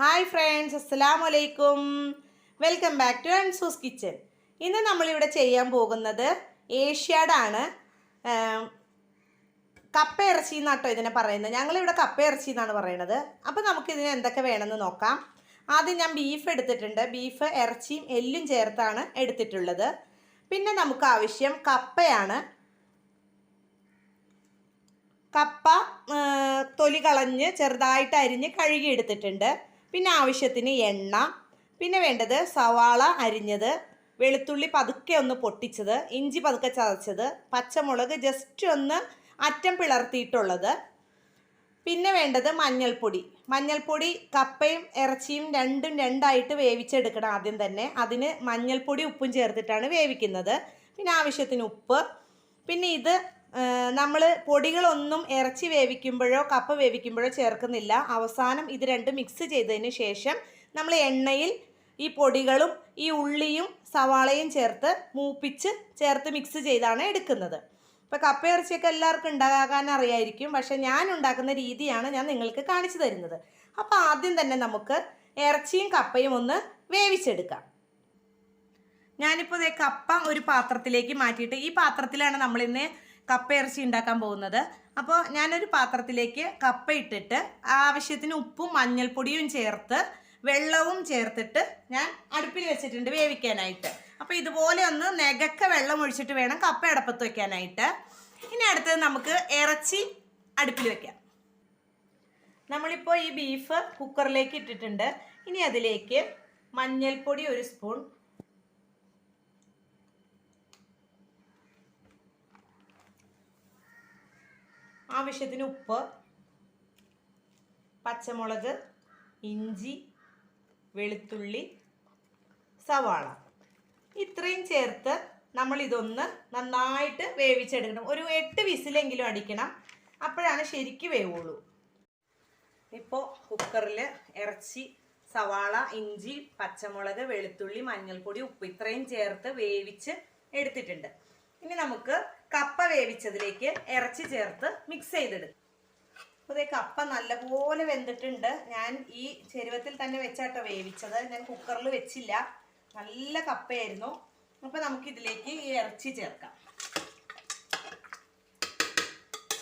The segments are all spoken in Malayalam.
ഹായ് ഫ്രണ്ട്സ് അസ്സലാമു വലൈക്കും welcome back to Ansu's kitchen ഇന്ന് നമ്മളിവിടെ ചെയ്യാൻ പോകുന്നത് ഏഷ്യാഡാണ്. കപ്പ ഇറച്ചി എന്നാട്ടോ ഇതിനെ പറയുന്നത്. ഞങ്ങളിവിടെ കപ്പ ഇറച്ചി എന്നാണ് പറയുന്നത്. അപ്പോൾ നമുക്കിതിന് എന്തൊക്കെ വേണമെന്ന് നോക്കാം. ആദ്യം ഞാൻ ബീഫ് എടുത്തിട്ടുണ്ട്. ബീഫ് ഇറച്ചിയും എല്ലും ചേർത്താണ് എടുത്തിട്ടുള്ളത്. പിന്നെ നമുക്ക് ആവശ്യം കപ്പയാണ്. കപ്പ തൊലി കളഞ്ഞ് ചെറുതായിട്ട് അരിഞ്ഞ് കഴുകി എടുത്തിട്ടുണ്ട്. പിന്നെ ആവശ്യത്തിന് എണ്ണ പിന്നെ വേണ്ടത് സവാള അരിഞ്ഞത് വെളുത്തുള്ളി പതുക്കെ ഒന്ന് പൊട്ടിച്ചത് ഇഞ്ചി പതുക്കെ ചതച്ചത് പച്ചമുളക് ജസ്റ്റ് ഒന്ന് അറ്റം പിളർത്തിയിട്ടുള്ളത്. പിന്നെ വേണ്ടത് മഞ്ഞൾപ്പൊടി. മഞ്ഞൾപ്പൊടി കപ്പയും ഇറച്ചിയും രണ്ടും രണ്ടായിട്ട് വേവിച്ചെടുക്കണം ആദ്യം തന്നെ. അതിന് മഞ്ഞൾപ്പൊടി ഉപ്പും ചേർത്തിട്ടാണ് വേവിക്കുന്നത്. പിന്നെ ആവശ്യത്തിന് ഉപ്പ്. പിന്നെ ഇത് നമ്മൾ പൊടികളൊന്നും ഇറച്ചി വേവിക്കുമ്പോഴോ കപ്പ വേവിക്കുമ്പോഴോ ചേർക്കുന്നില്ല. അവസാനം ഇത് രണ്ടും മിക്സ് ചെയ്തതിന് ശേഷം നമ്മൾ എണ്ണയിൽ ഈ പൊടികളും ഈ ഉള്ളിയും സവാളയും ചേർത്ത് മൂപ്പിച്ച് ചേർത്ത് മിക്സ് ചെയ്താണ് എടുക്കുന്നത്. ഇപ്പോൾ കപ്പ ഇറച്ചിയൊക്കെ എല്ലാവർക്കും ഉണ്ടാകാൻ അറിയായിരിക്കും. പക്ഷെ ഞാൻ ഉണ്ടാക്കുന്ന രീതിയാണ് ഞാൻ നിങ്ങൾക്ക് കാണിച്ചു തരുന്നത്. അപ്പോൾ ആദ്യം തന്നെ നമുക്ക് ഇറച്ചിയും കപ്പയും ഒന്ന് വേവിച്ചെടുക്കാം. ഞാനിപ്പോൾ കപ്പ ഒരു പാത്രത്തിലേക്ക് മാറ്റിയിട്ട് ഈ പാത്രത്തിലാണ് നമ്മളിന്ന് കപ്പ ഇറച്ചി ഉണ്ടാക്കാൻ പോകുന്നത്. അപ്പോൾ ഞാനൊരു പാത്രത്തിലേക്ക് കപ്പ ഇട്ടിട്ട് ആവശ്യത്തിന് ഉപ്പും മഞ്ഞൾപ്പൊടിയും ചേർത്ത് വെള്ളവും ചേർത്തിട്ട് ഞാൻ അടുപ്പിൽ വെച്ചിട്ടുണ്ട് വേവിക്കാനായിട്ട്. അപ്പോൾ ഇതുപോലെ ഒന്ന് നെകക്ക വെള്ളം ഒഴിച്ചിട്ട് വേണം കപ്പ അടപ്പത്ത് വെക്കാനായിട്ട്. ഇനി അടുത്തത് നമുക്ക് ഇറച്ചി അടുപ്പിൽ വെക്കാം. നമ്മളിപ്പോൾ ഈ ബീഫ് കുക്കറിലേക്ക് ഇട്ടിട്ടുണ്ട്. ഇനി അതിലേക്ക് മഞ്ഞൾപ്പൊടി ഒരു സ്പൂൺ ആവശ്യത്തിന് ഉപ്പ് പച്ചമുളക് ഇഞ്ചി വെളുത്തുള്ളി സവാള. ഇത്രയും ചേർത്ത് നമ്മൾ ഇതൊന്ന് നന്നായിട്ട് വേവിച്ചെടുക്കണം. ഒരു എട്ട് വിസിലെങ്കിലും അടിക്കണം. അപ്പോഴാണ് ശരിക്ക് വേവുള്ളൂ. ഇപ്പോൾ കുക്കറിൽ ഇറച്ചി സവാള ഇഞ്ചി പച്ചമുളക് വെളുത്തുള്ളി മഞ്ഞൾപ്പൊടി ഉപ്പ് ഇത്രയും ചേർത്ത് വേവിച്ച് എടുത്തിട്ടുണ്ട്. ഇനി നമുക്ക് കപ്പ വേവിച്ചതിലേക്ക് ഇറച്ചി ചേർത്ത് മിക്സ് ചെയ്തെടുക്കും. അപ്പോൾ ഇതേ കപ്പ നല്ലപോലെ വെന്തിട്ടുണ്ട്. ഞാൻ ഈ ചെരുവത്തിൽ തന്നെ വെച്ചാട്ടോ വേവിച്ചത്. ഞാൻ കുക്കറിൽ വെച്ചില്ല. നല്ല കപ്പയായിരുന്നു. അപ്പോൾ നമുക്കിതിലേക്ക് ഈ ഇറച്ചി ചേർക്കാം.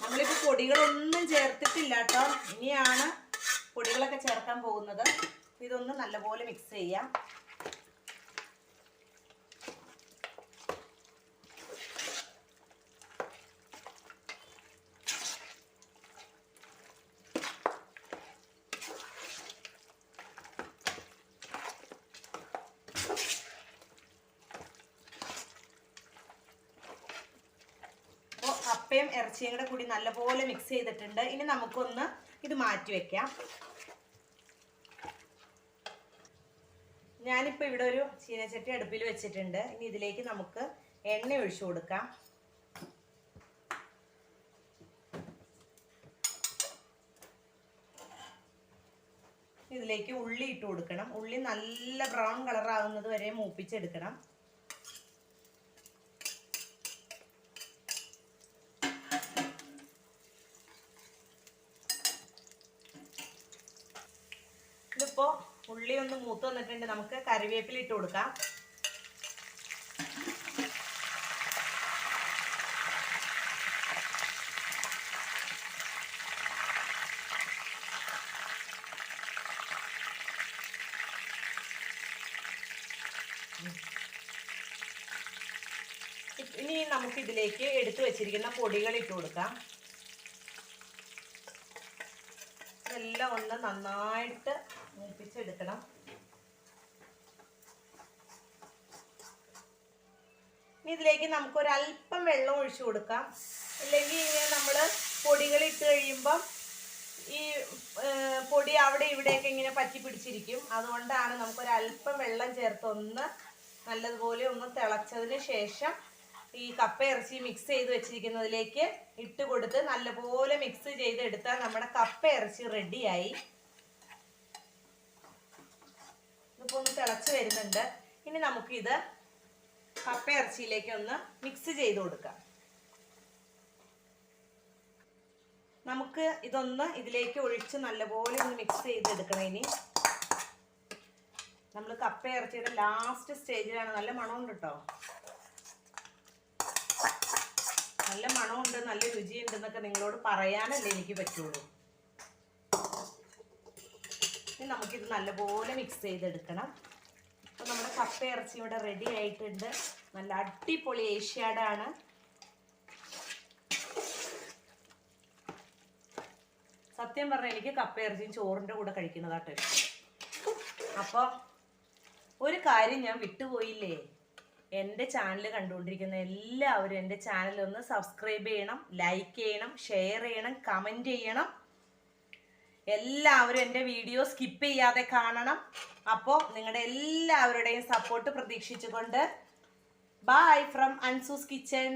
നമ്മളിപ്പോൾ പൊടികളൊന്നും ചേർത്തിട്ടില്ല കേട്ടോ ഇനിയാണ് പൊടികളൊക്കെ ചേർക്കാൻ പോകുന്നത്. ഇതൊന്ന് നല്ലപോലെ മിക്സ് ചെയ്യാം അപ്പോൾ കപ്പയും ഇറച്ചിയും കൂടെ കൂടി നല്ലപോലെ മിക്സ് ചെയ്തിട്ടുണ്ട്. ഇനി നമുക്കൊന്ന് ഇത് മാറ്റി വെക്കാം. ഞാനിപ്പോൾ ഇവിടെ ഒരു ചീനച്ചട്ടി അടുപ്പിൽ വെച്ചിട്ടുണ്ട്. ഇനി ഇതിലേക്ക് നമുക്ക് എണ്ണ ഒഴിച്ചു കൊടുക്കാം. ഇതിലേക്ക് ഉള്ളി ഇട്ട് കൊടുക്കണം. ഉള്ളി നല്ല ബ്രൗൺ കളർ ആകുന്നത് വരെ മൂപ്പിച്ചെടുക്കണം. ഉള്ളി ഒന്ന് മൂത്ത് വന്നിട്ടുണ്ട്. നമുക്ക് കറിവേപ്പില ഇട്ട് കൊടുക്കാം. ഇനി നമുക്ക് ഇതിലേക്ക് എടുത്തു വെച്ചിരിക്കുന്ന പൊടികൾ ഇട്ട് കൊടുക്കാം. എല്ലാം ഒന്ന് നന്നായിട്ട് മൂപ്പിച്ചെടുക്കണം. ഇനി ഇതിലേക്ക് നമുക്ക് ഒരു അല്പം വെള്ളം ഒഴിച്ചു കൊടുക്കാം. അല്ലെങ്കിൽ ഇങ്ങനെ നമ്മൾ പൊടികൾ ഇട്ട് കഴിയുമ്പം ഈ പൊടി അവിടെ ഇവിടെയൊക്കെ ഇങ്ങനെ പറ്റി പിടിച്ചിരിക്കും. അതുകൊണ്ടാണ് നമുക്കൊരു അല്പം വെള്ളം ചേർത്ത് ഒന്ന് നല്ലതുപോലെ ഒന്ന് തിളച്ചതിന് ശേഷം ഈ കപ്പ ഇറച്ചി മിക്സ് ചെയ്ത് വെച്ചിരിക്കുന്നതിലേക്ക് ഇട്ട് കൊടുത്ത് നല്ലപോലെ മിക്സ് ചെയ്തെടുത്താൽ നമ്മുടെ കപ്പ ഇറച്ചി റെഡിയായി ഇതിപ്പോൾ ഒന്ന് തിളച്ച് വരുന്നുണ്ട്. ഇനി നമുക്കിത് കപ്പ ഇറച്ചിയിലേക്ക് ഒന്ന് മിക്സ് ചെയ്ത് കൊടുക്കാം. നമുക്ക് ഇതൊന്ന് ഇതിലേക്ക് ഒഴിച്ച് നല്ലപോലെ ഒന്ന് മിക്സ് ചെയ്തെടുക്കണം ഇനി. നമ്മൾ കപ്പ ഇറച്ചിയുടെ ലാസ്റ്റ് സ്റ്റേജിലാണ് നല്ല മണമുണ്ട് കേട്ടോ നല്ല മണമുണ്ട് നല്ല രുചിയുണ്ട് എന്നൊക്കെ നിങ്ങളോട് പറയാനല്ലേ എനിക്ക് പറ്റുള്ളൂ. ഇനി നമുക്കിത് നല്ലപോലെ മിക്സ് ചെയ്തെടുക്കണം. അപ്പോൾ നമ്മുടെ കപ്പ ഇറച്ചി ഇവിടെ റെഡി ആയിട്ടുണ്ട്. നല്ല അടിപൊളി ഏഷ്യാഡാണ്. സത്യം പറഞ്ഞാൽ എനിക്ക് കപ്പ ഇറച്ചിയും ചോറിന്റെ കൂടെ കഴിക്കുന്നതാട്ടോ അപ്പോൾ ഒരു കാര്യം ഞാൻ വിട്ടുപോയില്ലേ? എന്റെ ചാനൽ കണ്ടുകൊണ്ടിരിക്കുന്ന എല്ലാവരും എന്റെ ചാനൽ ഒന്ന് സബ്സ്ക്രൈബ് ചെയ്യണം ലൈക്ക് ചെയ്യണം ഷെയർ ചെയ്യണം കമന്റ് ചെയ്യണം. എല്ലാവരും എന്റെ വീഡിയോ സ്കിപ്പ് ചെയ്യാതെ കാണണം. അപ്പോൾ നിങ്ങളുടെ എല്ലാവരുടെയും സപ്പോർട്ട് പ്രതീക്ഷിച്ചുകൊണ്ട് ബൈ ഫ്രം അൻസൂസ് കിച്ചൻ